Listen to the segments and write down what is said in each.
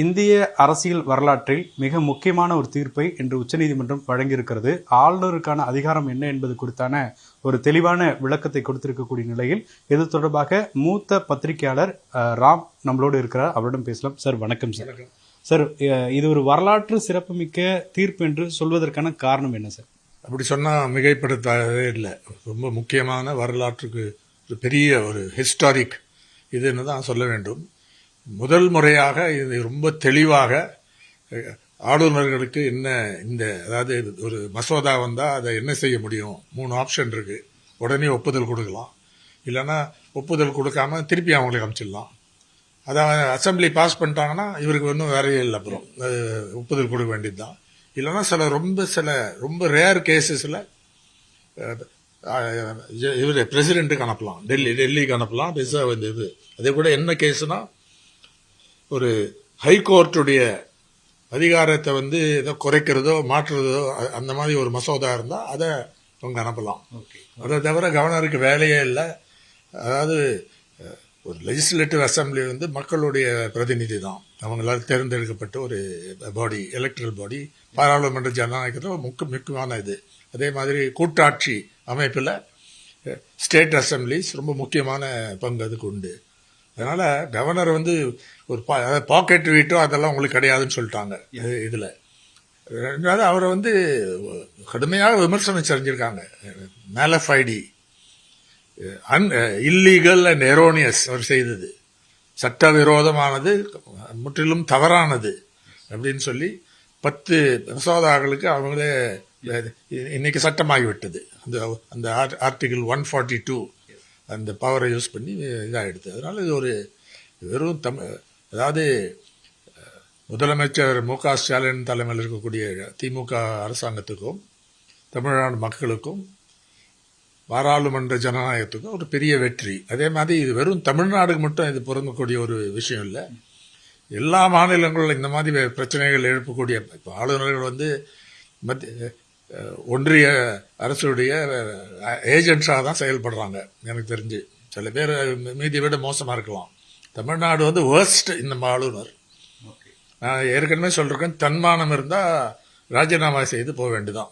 இந்திய அரசியல் வரலாற்றில் மிக முக்கியமான ஒரு தீர்ப்பை இன்று உச்சநீதிமன்றம் வழங்கியிருக்கிறது. ஆளுநருக்கான அதிகாரம் என்ன என்பது குறித்தான ஒரு தெளிவான விளக்கத்தை கொடுத்திருக்கக்கூடிய நிலையில் இது தொடர்பாக மூத்த பத்திரிகையாளர் ராம் நம்மளோடு இருக்கிறார். அவரிடம் பேசலாம். சார் வணக்கம் சார். சார் இது ஒரு வரலாற்று சிறப்புமிக்க தீர்ப்பு என்று சொல்வதற்கான காரணம் என்ன சார்? அப்படி சொன்னால் மிகைப்படுத்தாதே இல்லை. ரொம்ப முக்கியமான வரலாற்றுக்கு ஒரு பெரிய ஒரு ஹிஸ்டாரிக் இதுன்னு தான் சொல்ல வேண்டும். முதல் முறையாக இது ரொம்ப தெளிவாக ஆளுநர்களுக்கு என்ன இந்த அதாவது ஒரு மசோதா வந்தால் அதை என்ன செய்ய முடியும்? மூணு ஆப்ஷன் இருக்கு. உடனே ஒப்புதல் கொடுக்கலாம். இல்லைன்னா ஒப்புதல் கொடுக்காம திருப்பி அவங்களுக்கு அமைச்சிடலாம் அதான் அசெம்பிளி பாஸ் பண்ணிட்டாங்கன்னா இவருக்கு ஒன்றும் வேலையே இல்லை அப்புறம். ஒப்புதல் கொடுக்க வேண்டியது தான் இல்லைன்னா சில ரொம்ப சில ரொம்ப ரேர் கேசஸில் இவர் பிரசிடென்ட்டுக்கு அனுப்பலாம். டெல்லி டெல்லிக்கு அனுப்பலாம். பெருசாக வந்து இது அதே கூட என்ன கேஸுனால் ஒரு ஹைகோர்ட்டுடைய அதிகாரத்தை வந்து ஏதோ குறைக்கிறதோ மாற்றுறதோ அந்த மாதிரி ஒரு மசோதா இருந்தால் அதை அவங்க அனுப்பலாம் அதை தவிர கவர்னருக்கு வேலையே இல்லை. அதாவது ஒரு லெஜிஸ்லேட்டிவ் அசம்பிளி வந்து மக்களுடைய பிரதிநிதி தான். அவங்களால் தேர்ந்தெடுக்கப்பட்ட ஒரு பாடி எலக்ட்ரல் பாடி பாராளுமன்ற ஜனநாயகத்தில் ஒரு முக்கிய முக்கியமான இது. அதே மாதிரி கூட்டாட்சி அமைப்பில் ஸ்டேட் அசம்பிளிஸ் ரொம்ப முக்கியமான பங்கு அதுக்கு உண்டு. அதனால் கவர்னர் வந்து ஒரு பா பாக்கெட் வீட்டோ அதெல்லாம் உங்களுக்கு கிடையாதுன்னு சொல்லிட்டாங்க. இதில். ரெண்டாவது அவரை வந்து கடுமையாக விமர்சனம் செஞ்சுருக்காங்க. Malafide an illegal and erroneous அவர் செய்தது. சட்டவிரோதமானது முற்றிலும் தவறானது அப்படின்னு சொல்லி பத்து மசோதாக்களுக்கு அவங்களே இன்னைக்கு சட்டமாகிவிட்டது. அந்த அந்த ஆர்டிகிள் ஒன் ஃபார்ட்டி டூ அந்த பவரை யூஸ் பண்ணி இதாகிடுது அதனால் இது ஒரு வெறும் தமிழ் அதாவது முதலமைச்சர் மு க ஸ்டாலின் தலைமையில் இருக்கக்கூடிய திமுக அரசாங்கத்துக்கும் தமிழ்நாடு மக்களுக்கும் பாராளுமன்ற ஜனநாயகத்துக்கும் ஒரு பெரிய வெற்றி. அதே மாதிரி இது வெறும் தமிழ்நாடுக்கு மட்டும் இது பொருந்தக்கூடிய ஒரு விஷயம் இல்லை. எல்லா மாநிலங்களிலும் இந்த மாதிரி பிரச்சனைகள் எழுப்பக்கூடிய இப்போ ஆளுநர்கள் வந்து மத்திய ஒன்றிய அரசுடைய ஏஜென்ட்ஸாக தான் செயல்படுறாங்க. எனக்கு தெரிஞ்சு. சில பேர் மீதியை விட மோசமாக இருக்கலாம். தமிழ்நாடு வந்து வேர்ஸ்ட் இந்த ஆளுநர். நான் ஏற்கனவே சொல்லிருக்கேன் தன்மானம் இருந்தால் ராஜினாமா செய்து போக வேண்டியதான்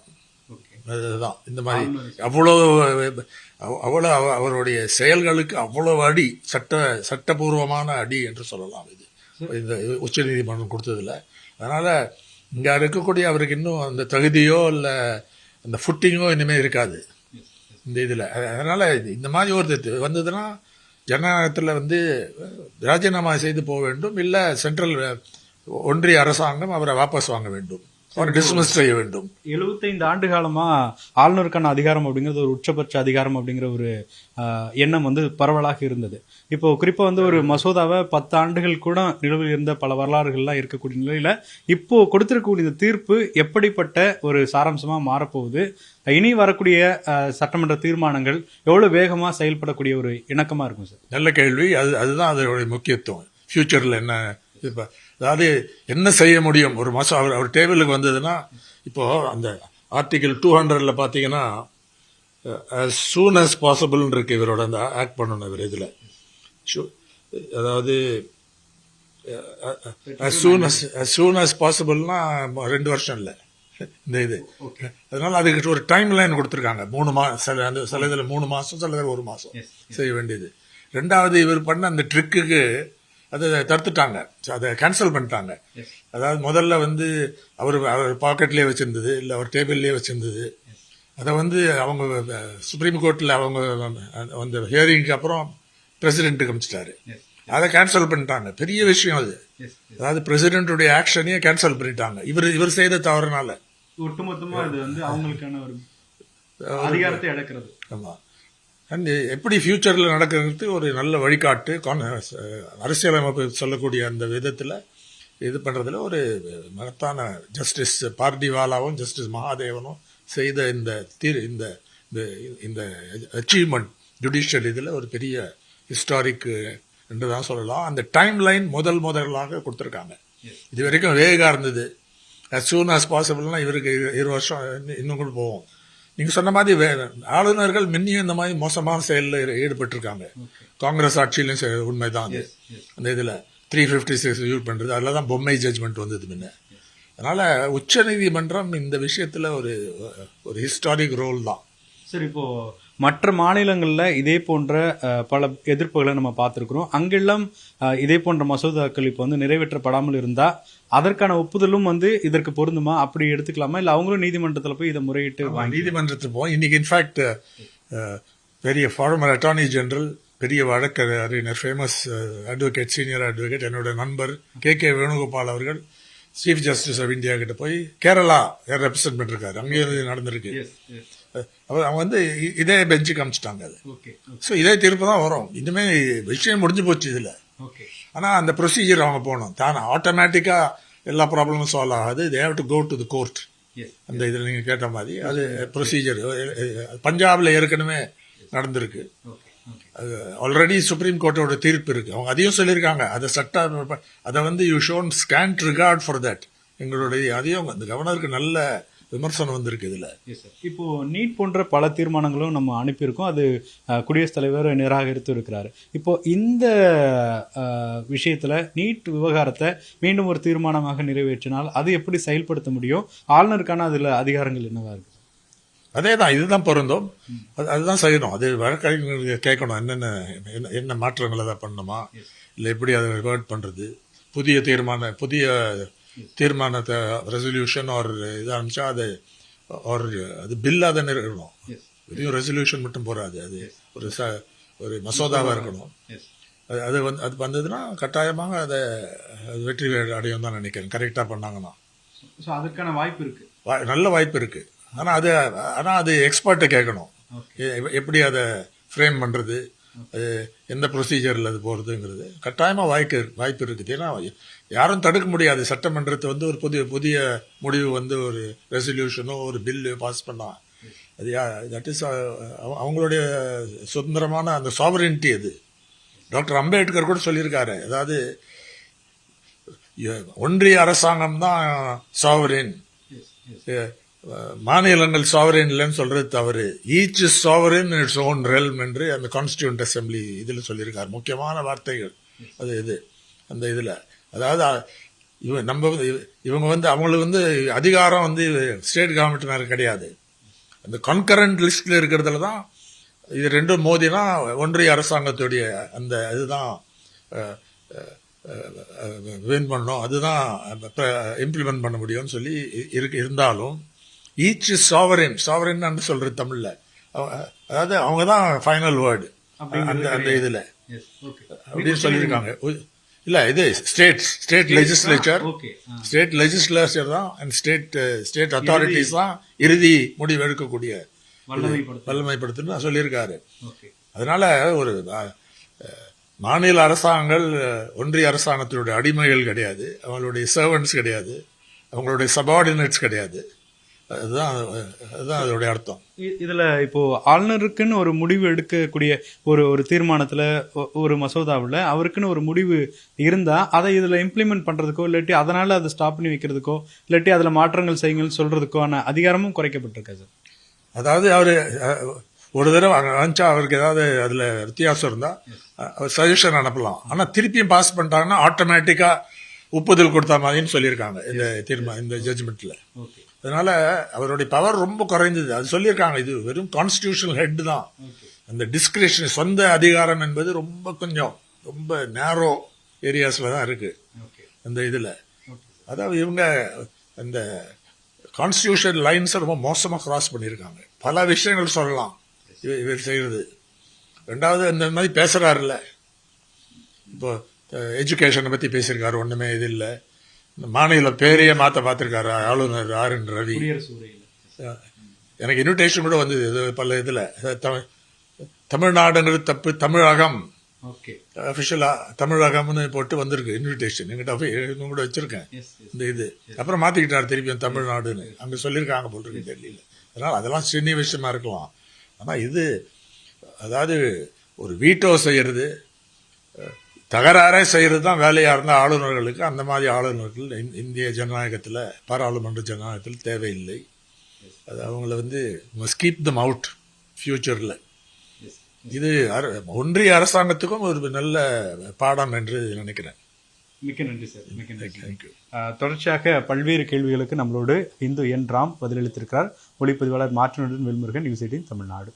அதுதான். இந்த மாதிரி அவ்வளோ அவ்வளோ அவ- அவருடைய செயல்களுக்கு அவ்வளவு அடி சட்ட சட்டபூர்வமான அடி என்று சொல்லலாம் இது. இந்த உச்ச நீதிமன்றம் கொடுத்ததுல அதனால இங்கே இருக்கக்கூடிய அவருக்கு இன்னும் அந்த தகுதியோ இல்லை அந்த ஃபுட்டிங்கோ இனிமேல் இருக்காது. இந்த இதில். அதனால் இந்த மாதிரி ஒரு வந்ததுன்னா ஜனநாயகத்தில் வந்து ராஜினாமா செய்து போக வேண்டும். இல்லை சென்ட்ரல் ஒன்றிய அரசாங்கம் அவரை வாபஸ் வாங்க வேண்டும். அவரை டிஸ்மிஸ் செய்ய வேண்டும். எழுபத்தைந்து ஆண்டு காலமா ஆளுநருக்கான அதிகாரம் அப்படிங்கிறது ஒரு உச்சபட்ச அதிகாரம் அப்படிங்கிற ஒரு எண்ணம் வந்து பரவலாக இருந்தது. இப்போ குறிப்பா வந்து ஒரு மசோதாவை பத்து ஆண்டுகள் கூட நிலுவையில் இருந்த பல வரலாறுகள்லாம் இருக்கக்கூடிய நிலையில இப்போ கொடுத்திருக்கக்கூடிய இந்த தீர்ப்பு எப்படிப்பட்ட ஒரு சாராம்சமா மாறப்போகுது? இனி வரக்கூடிய சட்டமன்ற தீர்மானங்கள் எவ்வளவு வேகமா செயல்படக்கூடிய ஒரு இணக்கமா இருக்கும் சார்? நல்ல கேள்வி. அது அதுதான் அதனுடைய முக்கியத்துவம். ஃபியூச்சரில் என்ன இப்போ அதாவது என்ன செய்ய முடியும்? ஒரு மாதம் அவர் அவர் டேபிளுக்கு வந்ததுன்னா இப்போ அந்த ஆர்டிகிள் டூ ஹண்ட்ரட்ல பார்த்தீங்கன்னா as soon as possible இருக்கு இவரோட அந்த ஆக்ட் பண்ணணும் இவர் இதில். அதாவது as soon as as soon as possibleனா ரெண்டு வருஷம் இல்லை. இந்த இது. அதனால அதுக்கு ஒரு டைம் லைன் கொடுத்துருக்காங்க. மூணு மா சில அந்த சில இதில் மூணு மாசம் சில இதில் ஒரு மாசம் செய்ய வேண்டியது. ரெண்டாவது இவர் பண்ண அந்த ட்ரிக்குக்கு அதை தடுத்துட்டாங்க. அதை கேன்சல் பண்ணிட்டாங்க. அதாவது முதல்ல வந்து அவர் அவர் பாக்கெட்லேயே வச்சிருந்தது இல்லை அவர் டேபிள்லேயே வச்சிருந்தது. அதை வந்து அவங்க சுப்ரீம் கோர்ட்டில் அவங்க அந்த ஹியரிங்க்கு அப்புறம் பிரசிடென்ட்டுக்கு அமைச்சிட்டாரு. அதை கேன்சல் பண்ணிட்டாங்க. பெரிய விஷயம் அது. அதாவது பிரசிடென்ட்டுடைய ஆக்ஷனையே கேன்சல் பண்ணிட்டாங்க. இவர் இவர் செய்த தவறுனால. ஒட்டுமொத்தமா இது வந்து அவங்களுக்கான ஒரு அதிகாரத்தை இழக்கிறது. ஆமா. அண்ட் எப்படி ஃபியூச்சரில் நடக்கிறது ஒரு நல்ல வழிகாட்டு கான்- அரசியலமைப்பு சொல்லக்கூடிய அந்த விதத்தில் இது பண்ணுறதுல ஒரு மகத்தான ஜஸ்டிஸ் பார்டிவாலாவும் ஜஸ்டிஸ் மகாதேவனும் செய்த இந்த தீர் இந்த இந்த- அச்சீவ்மெண்ட் ஜுடிஷியல் இதில் ஒரு பெரிய ஹிஸ்டாரிக் என்று தான் சொல்லலாம். அந்த டைம் லைன் முதல் முதலாக கொடுத்துருக்காங்க. இது வரைக்கும் வேகா இருந்தது. As soon as possibleனா இவருக்கு இரு- வருஷம் இன்னும் இன்னும் கூட போவோம் நீங்க சொன்ன மாதிரி வே- ஆளுநர்கள் முன்னியும் இந்த மாதிரி மோசமான செயலில் ஈடுபட்டிருக்காங்க. காங்கிரஸ் ஆட்சியிலும் உண்மைதான் அது. அந்த இதுல த்ரீ ஃபிஃப்டி சிக்ஸ் யூஸ் பண்ணுறது அதில் தான் பொம்மை ஜட்ஜ்மெண்ட் வந்தது முன்ன. அதனால் உச்சநீதிமன்றம் இந்த விஷயத்தில் ஒரு ஒரு ஹிஸ்டாரிக் ரோல் தான். சரி இப்போ மற்ற மாநிலங்கள்ல இதே போன்ற பல எதிர்ப்புகளை நம்ம பார்த்திருக்கிறோம். அங்கெல்லாம் இதே போன்ற மசோதாக்கள் இப்போ வந்து நிறைவேற்றப்படாமல் இருந்தா அதற்கான ஒப்புதலும் வந்து இதற்கு பொருந்துமா? அப்படி எடுத்துக்கலாமா? இல்ல அவங்களும் நீதிமன்றத்துல போய் இதை முறையிட்டு வாங்கி நீதிமன்றத்துக்கு போவோம் இன்னைக்கு இன்ஃபேக்ட் பெரிய ஃபார்மர் அட்டார்னி ஜெனரல் பெரிய வழக்கறிஞர் ஃபேமஸ் அட்வொகேட் சீனியர் அட்வொகேட் என்னோட நண்பர் கே. கே. வேணுகோபால் அவர்கள் சீஃப் ஜஸ்டிஸ் ஆஃப் இந்தியா கிட்ட போய் கேரளா ரெப்ரசென்ட் பண்ணிருக்காரு அங்கேயும் நடந்திருக்கு. அவங்க வந்து இதே பெஞ்சு காமிச்சிட்டாங்க அது. ஸோ இதே தீர்ப்பு தான் வரும். இனிமே விஷயம் முடிஞ்சு போச்சு இதுல. ஓகே ஆனா அந்த ப்ரொசீஜர் அவங்க போகணும். தானே ஆட்டோமேட்டிக்கா எல்லா ப்ராப்ளமும் சால்வ் ஆகாது. They have to go to the court அந்த இதில் நீங்கள் கேட்ட மாதிரி அது ப்ரொசீஜர் பஞ்சாப்ல ஏற்கனவே நடந்திருக்கு. அது ஆல்ரெடி சுப்ரீம் கோர்ட்டோட தீர்ப்பு இருக்கு. அவங்க அதையும் சொல்லியிருக்காங்க. அதை சட்ட அதை வந்து you shown scant regard for that எங்களுடைய அதையும் அந்த கவர்னருக்கு நல்ல விமர்சனம் வந்திருக்கு இதுல. இப்போ நீட் போன்ற பல தீர்மானங்களும் நம்ம அனுப்பியிருக்கோம். அது குடியரசுத் தலைவர் நிராகரித்து இருக்கிறாரு. இப்போ இந்த விஷயத்துல நீட் விவகாரத்தை மீண்டும் ஒரு தீர்மானமாக நிறைவேற்றினால் அது எப்படி செயல்படுத்த முடியும்? ஆளுநருக்கான அதுல அதிகாரங்கள் என்னவா இருக்கு? அதே தான் இதுதான் பொருந்தும். அது அதுதான் செய்யணும். அது வழக்கறிஞர்கள் கேட்கணும். என்னென்ன என்ன- என்ன மாற்றங்கள் அதை பண்ணணுமா? இல்லை எப்படி அதை ரிவர்ட் பண்றது? புதிய தீர்மான புதிய தீர்மானத்தை ரெசல்யூஷன் ஒரு இது அனுப்பிச்சா அது ஒரு அது பில்லாக தானே இருக்கணும். வெறும் ரெசல்யூஷன் மட்டும் போறாது. அது ஒரு ச ஒரு மசோதாவா இருக்கணும். அது அது வந்து அது வந்ததுன்னா கட்டாயமாக அதை வெற்றி அடையும் தான் நினைக்கிறேன். கரெக்டாக பண்ணாங்கன்னா. ஸோ அதற்கான வாய்ப்பு இருக்கு. வா- நல்ல வாய்ப்பு இருக்கு. ஆனா அது ஆனா அது எக்ஸ்பர்ட்டை கேட்கணும். எப்படி அதை ஃப்ரேம் பண்றது? அது எந்த ப்ரொசீஜர்ல அது போறதுங்கிறது. கட்டாயமா வாய்ப்பு வாய்ப்பு இருக்குது. ஏன்னா யாரும் தடுக்க முடியாது. சட்டமன்றத்தை வந்து ஒரு புதிய புதிய முடிவு வந்து ஒரு ரெசல்யூஷனோ ஒரு பில்லு பாஸ் பண்ணா. அது தட் இஸ் அவங்களுடைய சுதந்திரமான அந்த சாவரின்ட்டி அது. டாக்டர் அம்பேத்கர் கூட சொல்லியிருக்காரு. அதாவது ஒன்றிய அரசாங்கம் தான் சாவரின் மாநிலங்கள் சாவரின் இல்லைன்னு சொல்றது தவறு. Each is sovereign its own realm என்று அந்த கான்ஸ்டியூண்ட் அசம்பிளி இதில் சொல்லியிருக்கார். முக்கியமான வார்த்தைகள். அது இது. அந்த இதில். அதாவது இவங்க இவ நம்ம வந்து- இவங்க வந்து அவங்களுக்கு வந்து அதிகாரம் வந்து ஸ்டேட் கவர்மெண்ட் மேலே கிடையாது. அந்த கன்கரண்ட் லிஸ்டில் இருக்கிறதுல தான் இது ரெண்டும் மோதினா ஒன்றிய அரசாங்கத்துடைய அந்த இதுதான் வின் பண்ணோம் அதுதான் இம்ப்ளிமெண்ட் பண்ண முடியும்னு சொல்லி இருக்கு இருந்தாலும் ஈச் சாவரின் சாவரின் சொல்றது தமிழ்ல. அதாவது அவங்க தான் ஃபைனல் வேர்டு அந்த அந்த இதுல. அப்படின்னு சொல்லியிருக்காங்க. இல்ல இது state state legislature state legislature தான் அண்ட் ஸ்டேட் ஸ்டேட் அத்தாரிட்டிஸ் தான் இறுதி முடிவு எடுக்கக்கூடிய வல்லமைப்படுத்த வல்லமைப்படுத்துன்னு சொல்லியிருக்காரு. அதனால ஒரு மாநில அரசாங்கங்கள் ஒன்றிய அரசாங்கத்தினுடைய அடிமைகள் கிடையாது. அவங்களுடைய சர்வன்ட்ஸ் கிடையாது. அவங்களுடைய சபார்டினேட்ஸ் கிடையாது. அதுதான் அதுதான் அதோடைய அர்த்தம். இதுல இப்போ ஆளுநருக்குன்னு ஒரு முடிவு எடுக்கக்கூடிய ஒரு ஒரு தீர்மானத்துல ஒரு மசோதாவுல அவருக்குன்னு ஒரு முடிவு இருந்தா அதை இதுல இம்ப்ளிமெண்ட் பண்றதுக்கோ இல்லாட்டி அதனால அதை ஸ்டாப் பண்ணி வைக்கிறதுக்கோ இல்லாட்டி அதுல மாற்றங்கள் செய்யுங்கள் சொல்றதுக்கான அதிகாரமும் குறைக்கப்பட்டிருக்கா சார். அதாவது அவரு ஒரு தடவை அனுப்பிச்சா அவருக்கு ஏதாவது அதுல வித்தியாசம் இருந்தா அஹ், அவர் சஜஷன் அனுப்பலாம். ஆனா திருப்பியும் பாஸ் பண்ணிட்டாங்கன்னா ஆட்டோமேட்டிக்கா ஒப்புதல் கொடுத்த மாதிரின்னு சொல்லியிருக்காங்க இந்த தீர்மா இந்த ஜட்ஜ்மெண்ட்ல ஓகே அதனால அவருடைய பவர் ரொம்ப குறைந்தது. அது சொல்லியிருக்காங்க. இது வெறும் கான்ஸ்டிடியூஷனல் ஹெட் தான். அந்த டிஸ்கிரிப்ஷன் சொந்த அதிகாரம் என்பது ரொம்ப கொஞ்சம் ரொம்ப நேரோ ஏரியாஸ்ல தான் இருக்கு. ஓகே அந்த இதுல. அதாவது இவங்க அந்த கான்ஸ்டியூஷன் லைன்ஸை ரொம்ப மோசமாக கிராஸ் பண்ணியிருக்காங்க. பல விஷயங்கள் சொல்லலாம். இவ- இவர் செய்யறது. ரெண்டாவது இந்த மாதிரி பேசுறாருல்ல. இப்போ எஜுகேஷனை பத்தி பேசியிருக்காரு. ஒண்ணுமே இது இல்லை. இந்த மாநில பேரையே மாத்த பார்த்திருக்காரு ஆளுநர் ஆர் என் ரவி. எனக்கு இன்விடேஷன் கூட வந்தது இது பல இதுல. தமிழ் தமிழ்நாடுங்கிறது தப்பு தமிழகம். ஓகே. அஃபிஷியலா தமிழகம்னு போட்டு வந்திருக்கு இன்விடேஷன் எங்கிட்ட கூட வச்சிருக்கேன். இந்த இது. அப்புறம் மாத்திக்கிட்டார் திருப்பியும் தமிழ்நாடுன்னு. அங்க சொல்லியிருக்காங்க போல் இருக்கு டெல்லியில. அதனால அதெல்லாம் சின்ன விஷயமா இருக்கலாம். ஆனா இது அதாவது ஒரு வீட்டோ செய்யறது அஹ், தகராறே செய்யறது தான் வேலையா இருந்த ஆளுநர்களுக்கு. அந்த மாதிரி ஆளுநர்கள் இந்- இந்திய ஜனநாயகத்துல பாராளுமன்ற ஜனநாயகத்தில் தேவையில்லை. அது அவங்கள வந்து கீப் தம் அவுட் ஃபியூச்சர்ல இது ஒன்றிய அரசாங்கத்துக்கும் ஒரு நல்ல பாடம் என்று நினைக்கிறேன். மிக்க நன்றி சார் மிக்க நன்றி. தேங்க்யூ தொடர்ச்சியாக பல்வேறு கேள்விகளுக்கு நம்மளோடு இந்து என் ராம் பதிலளித்திருக்கிறார். ஒளிப்பதிவாளர் மாற்றினுடன் வேல்முருகன் நியூஸ் எயிட்டின் தமிழ்நாடு.